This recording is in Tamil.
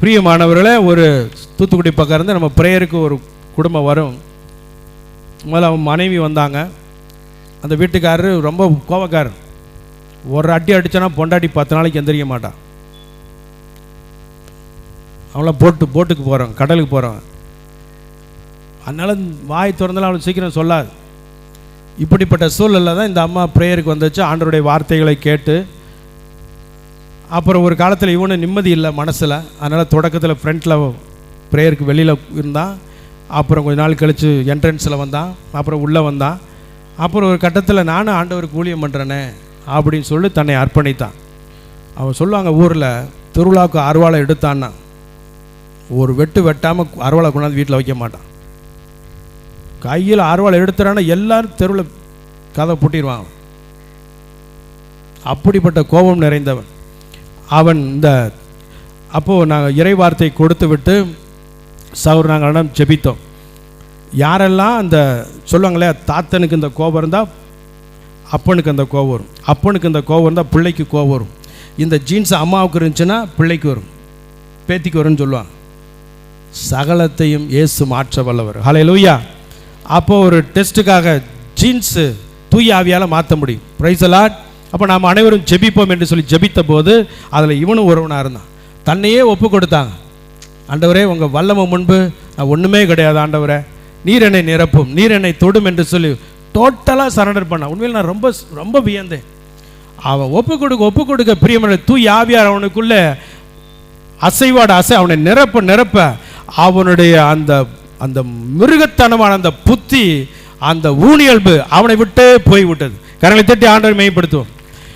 பிரியமானவர்களே ஒரு தூத்துக்குடி பக்கம் இருந்து நம்ம ப்ரேயருக்கு ஒரு குடும்பம் வரும். முதல்ல அவன் மனைவி வந்தாங்க. அந்த வீட்டுக்காரரு ரொம்ப கோவக்காரர் ஒரு அட்டி அடித்தனா பொண்டாட்டி பத்து நாளைக்கு எந்திரிக்க மாட்டான் அவங்கள போட்டு போட்டுக்கு போகிறோம் கடலுக்கு போகிறோம் அதனால் வாய் திறந்தாலும் அவளுக்கு சீக்கிரம் சொல்லாது. இப்படிப்பட்ட சூழலில் தான் இந்த அம்மா ப்ரேயருக்கு வந்துச்சு. ஆண்டருடைய வார்த்தைகளை கேட்டு அப்புறம் ஒரு காலத்தில் இவனு நிம்மதி இல்லை மனசில். அதனால் தொடக்கத்தில் ஃப்ரண்ட்டில் ப்ரேயருக்கு வெளியில் இருந்தான் அப்புறம் கொஞ்ச நாள் கழித்து என்ட்ரன்ஸில் வந்தான் அப்புறம் உள்ளே வந்தான் அப்புறம் ஒரு கட்டத்தில் நானும் ஆண்டவருக்கு ஊழியம் பண்ணுறேனே அப்படின்னு சொல்லி தன்னை அர்ப்பணித்தான். அவன் சொல்லுவாங்க ஊரில் திருவிழாவுக்கு அருவாளை எடுத்தான்னா ஒரு வெட்டு வெட்டாமல் அருவாளை கொண்டாந்து வீட்டில் வைக்க மாட்டான். கையில் அருவாளை எடுத்துறான்னா எல்லாரும் தெருவில் கதை பூட்டிடுவான் அப்படிப்பட்ட கோபம் நிறைந்தவன். அவன் இந்த அப்போது நாங்கள் இறை வார்த்தை கொடுத்து விட்டு சவுர் நாங்கள் ஜெபித்தோம். யாரெல்லாம் அந்த சொல்லுவாங்களே தாத்தனுக்கு இந்த கோபம் இருந்தால் அப்பனுக்கு அந்த கோபம் வரும். அப்பனுக்கு இந்த கோபம் இருந்தால் பிள்ளைக்கு கோபம் வரும். இந்த ஜீன்ஸ் அம்மாவுக்கு இருந்துச்சுன்னா பிள்ளைக்கு வரும். பேத்திக்கு வரும்னு சொல்லுவாங்க. சகலத்தையும் இயேசு மாற்ற வல்லவர். ஹலே லூயா அப்போது ஒரு டெஸ்ட்டுக்காக ஜீன்ஸு தூய ஆவியால் மாற்ற முடியும். ப்ரைஸ் அலாட் அப்போ நாம் அனைவரும் ஜெபிப்போம் என்று சொல்லி ஜெபித்த போது அதில் இவனும் ஒருவனாக இருந்தான். தன்னையே ஒப்பு கொடுத்தாங்க. ஆண்டவரே உங்கள் வல்லமை முன்பு நான் ஒன்றுமே கிடையாது ஆண்டவரே. நீர் என்னை நிரப்பும் நீர் என்னை தொடும் என்று சொல்லி டோட்டலாக சரண்டர் பண்ணான். உண்மையில் நான் ரொம்ப ரொம்ப வியந்தேன். அவன் ஒப்பு கொடுக்க ஒப்பு கொடுக்க பிரியமான தூய் ஆவியார் அவனுக்குள்ளே அசைவாட அசை அவனை நிரப்ப நிரப்ப அவனுடைய அந்த அந்த மிருகத்தனமான அந்த புத்தி அந்த ஊனியல்பு அவனை விட்டே போய் விட்டது கரங்களை தட்டி ஆண்டவர் மேம்படுத்துவோம்.